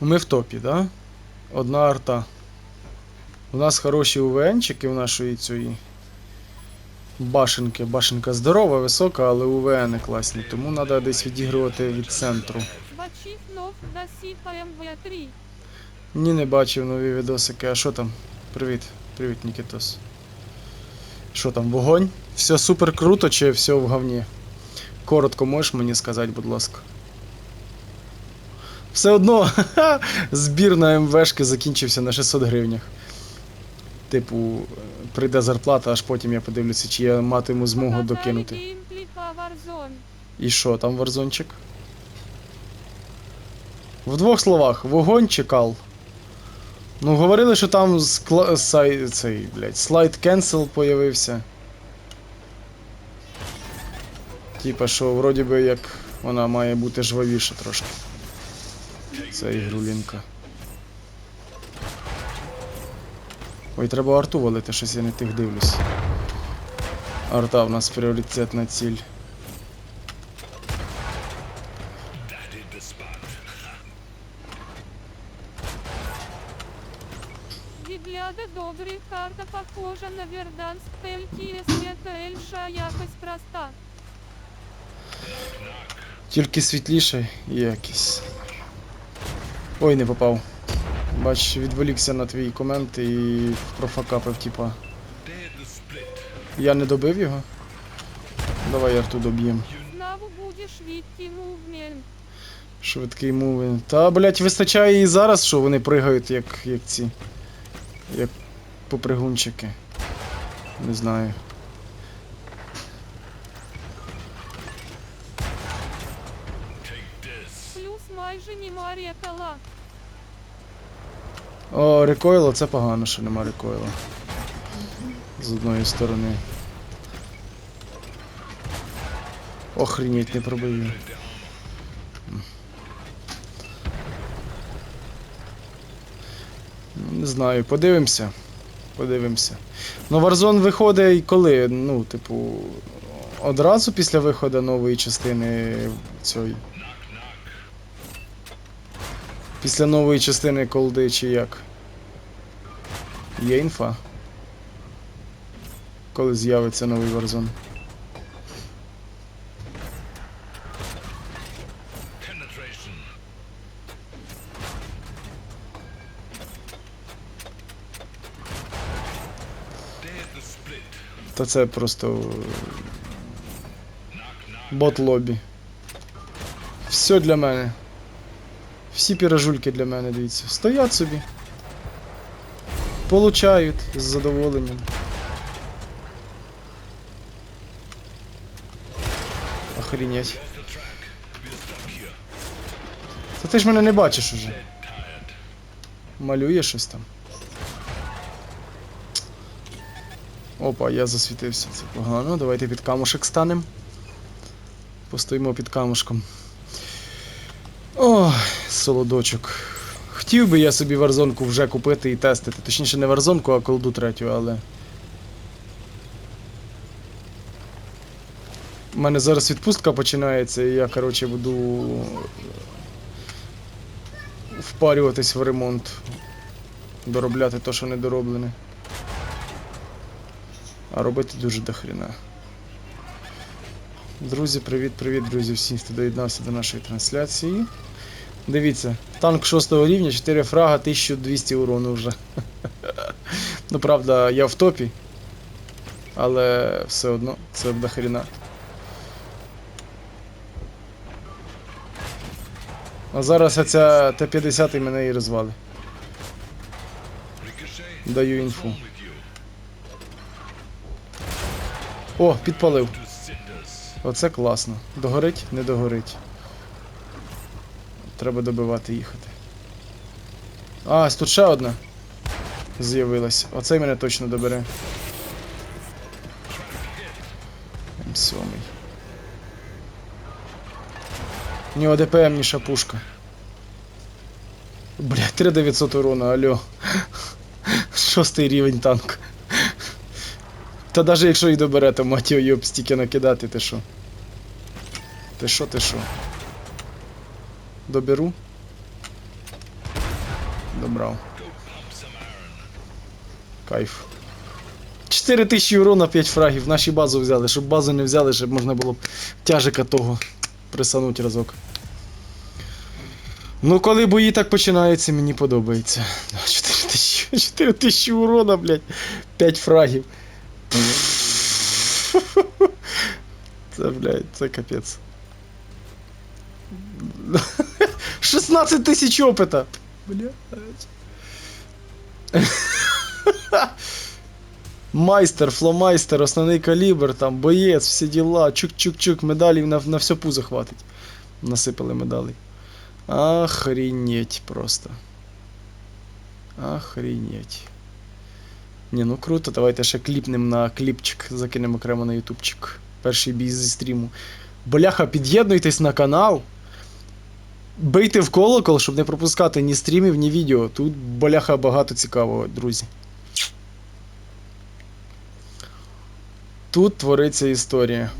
Ми в топі, да? Одна арта. У нас хороші УВНчики в нашої цієї башенки. Башенка здорова, висока, але УВН класні. Тому треба десь відігрувати від центру. Бачив нов Дасіта МВ3. Ні, не бачив нові відосики. А що там? Привіт. Привіт, Нікітос. Що там, вогонь? Все супер круто чи все в говні? Коротко можеш мені сказати, будь ласка. Все одно збір на МВшки закінчився на 600 гривнях. Типу, прийде зарплата, аж потім я подивлюся, чи я матиму змогу докинути. І що там, варзончик? В двох словах, вогонь чи кал? Ну, говорили, що там скла... сай... цей, блядь, слайд cancel появився. Типа, що вроді би як вона має бути жвавіша трошки. Це ігрулінка. Ой, треба арту валити, щось я не тих дивлюсь. Арта в нас пріоритетна ціль. Відгляда добрі, карта похожа на Верданск, тільки свята Ельша якось проста. Тільки світліше і якісь. Ой, не попав. Бач, відволікся на твій комент і профакапив, типа. Я не добив його. Давай арту доб'єм. Знову будеш відти мувмент. Швидкий мувин. Та, блять, вистачає і зараз, що вони пригають, як, як ці. Як попригунчики. Не знаю. Майже нема рекала. О, рекойло, це погано, що нема рекойла. З одної сторони. Охренеть, не пробив. Ну, Не знаю, подивимося. Подивимося. Ну, Warzone виходить коли? Ну, типу, одразу після виходу нової частини цієї. Після нової частини колди чи як? Є інфа? Коли з'явиться новий Warzone? Та це просто бот лобі. Все для мене. Всі піражульки для мене, дивіться. Стоять собі. Получають з задоволенням. Охренеть. Та ти ж мене не бачиш уже. Малює щось там. Опа, я засвітився. Це погано. Давайте під камушек станемо. Постоїмо під камушком. Ой, солодочок. Хотів би я собі варзонку вже купити і тестити. Точніше, не варзонку, а колду третю, але. У мене зараз відпустка починається, і я, коротше, буду впарюватись в ремонт. Доробляти те, що не дороблене. А робити дуже дохріна. Друзі, привіт-привіт, друзі, всім, хто доєднався до нашої трансляції. Дивіться, танк 6 рівня, 4 фрага, 1200 урону вже. ну, правда, я в топі. Але все одно, це до хрена. А зараз оця Т-50 мене і розвали. Даю інфу. О, підпалив. Оце класно. Догорить? Не догорить. Треба добивати їхати. А, тут ще одна з'явилась. Оцей мене точно добере. М7. У нього ДПМніша пушка. Блять, 3900 урона, алло. Шостий рівень танк. Та навіть якщо і добере, то мать його стільки накидати, ти що? Ти що, ти що? Доберу? Добрав. Кайф. 4 тисячі урона, 5 фрагів. Наші базу взяли. Щоб базу не взяли, щоб можна було б тяжика того присануть разок. Ну, коли бої так починаються, мені подобається. 4 тисячі, 4 тисячі урона, блядь. 5 фрагів. Це, блядь, це капець. 16 тисяч опита. Блядь. Майстер, фломайстер, основний калібр, там, боєць, всі діла, чук-чук-чук, медалів на, на всю пузо хватить. Насипали медалей. Охренеть просто. Охренеть. Ні, ну круто, давайте ще кліпнем на кліпчик, закинемо окремо на ютубчик. Перший бій зі стріму. Бляха, під'єднуйтесь на канал. Бийте в колокол, щоб не пропускати ні стрімів, ні відео. Тут бляха багато цікавого, друзі. Тут твориться історія.